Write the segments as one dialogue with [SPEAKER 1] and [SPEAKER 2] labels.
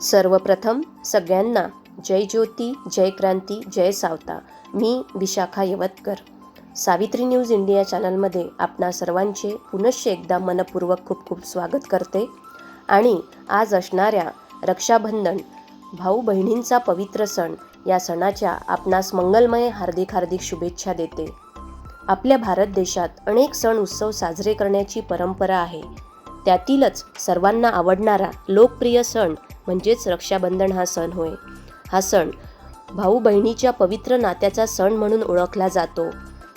[SPEAKER 1] सर्वप्रथम सगळ्यांना जय ज्योती जय क्रांती जय सावता. मी विशाखा यवतकर. सावित्री न्यूज इंडिया चॅनलमध्ये आपणा सर्वांचे पुनश्च एकदा मनपूर्वक खूप खूप स्वागत करते. आणि आज असणाऱ्या रक्षाबंधन भाऊ बहिणींचा पवित्र सण या सणाच्या आपणास मंगलमय हार्दिक हार्दिक शुभेच्छा देते. आपल्या भारत देशात अनेक सण उत्सव साजरे करण्याची परंपरा आहे. त्यातीलच सर्वांना आवडणारा लोकप्रिय सण म्हणजेच रक्षाबंधन हा सण होय. हा सण भाऊ बहिणीच्या पवित्र नात्याचा सण म्हणून ओळखला जातो.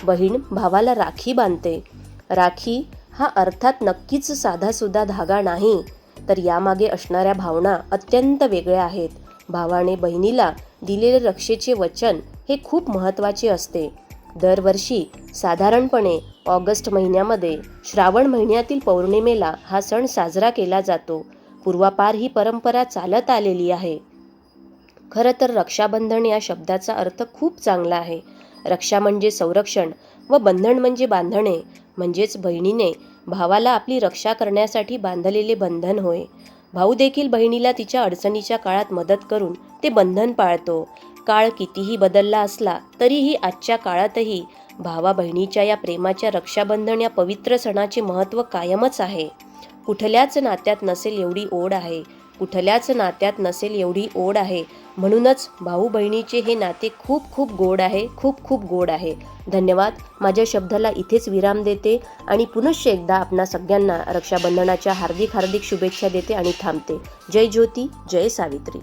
[SPEAKER 1] बहीण भावाला राखी बांधते. राखी हा अर्थात नक्कीच साधासुद्धा धागा नाही तर यामागे असणाऱ्या भावना अत्यंत वेगळ्या आहेत. भावाने बहिणीला दिलेले रक्षेचे वचन हे खूप महत्त्वाचे असते. दरवर्षी साधारणपणे ऑगस्ट महिन्यामध्ये श्रावण महिन्यातील पौर्णिमेला हा सण साजरा केला जातो. पूर्वापार ही परंपरा चालत आलेली आहे. खरं तर रक्षाबंधन या शब्दाचा अर्थ खूप चांगला आहे. रक्षा म्हणजे संरक्षण व बंधन म्हणजे बांधणे. म्हणजेच बहिणीने भावाला आपली रक्षा करण्यासाठी बांधलेले बंधन होय. भाऊ देखील बहिणीला तिच्या अडचणीच्या काळात मदत करून ते बंधन पाळतो. काळ कितीही बदलला असला तरीही आजच्या काळातही भावा बहिणीच्या या प्रेमाच्या रक्षाबंधन या पवित्र सणाचे महत्त्व कायमच आहे. कुठल्याच नात्यात नसेल एवढी ओढ आहे. कुठल्याच नात्यात नसेल एवढी ओढ आहे. म्हणूनच भाऊ बहिणीचे हे नाते खूप खूप गोड आहे खूप खूप गोड आहे. धन्यवाद. माझ्या शब्दाला इथेच विराम देते आणि पुनश्च एकदा आपणा सगळ्यांना रक्षाबंधनाच्या हार्दिक हार्दिक शुभेच्छा देते आणि थांबते. जय ज्योती जय सावित्री.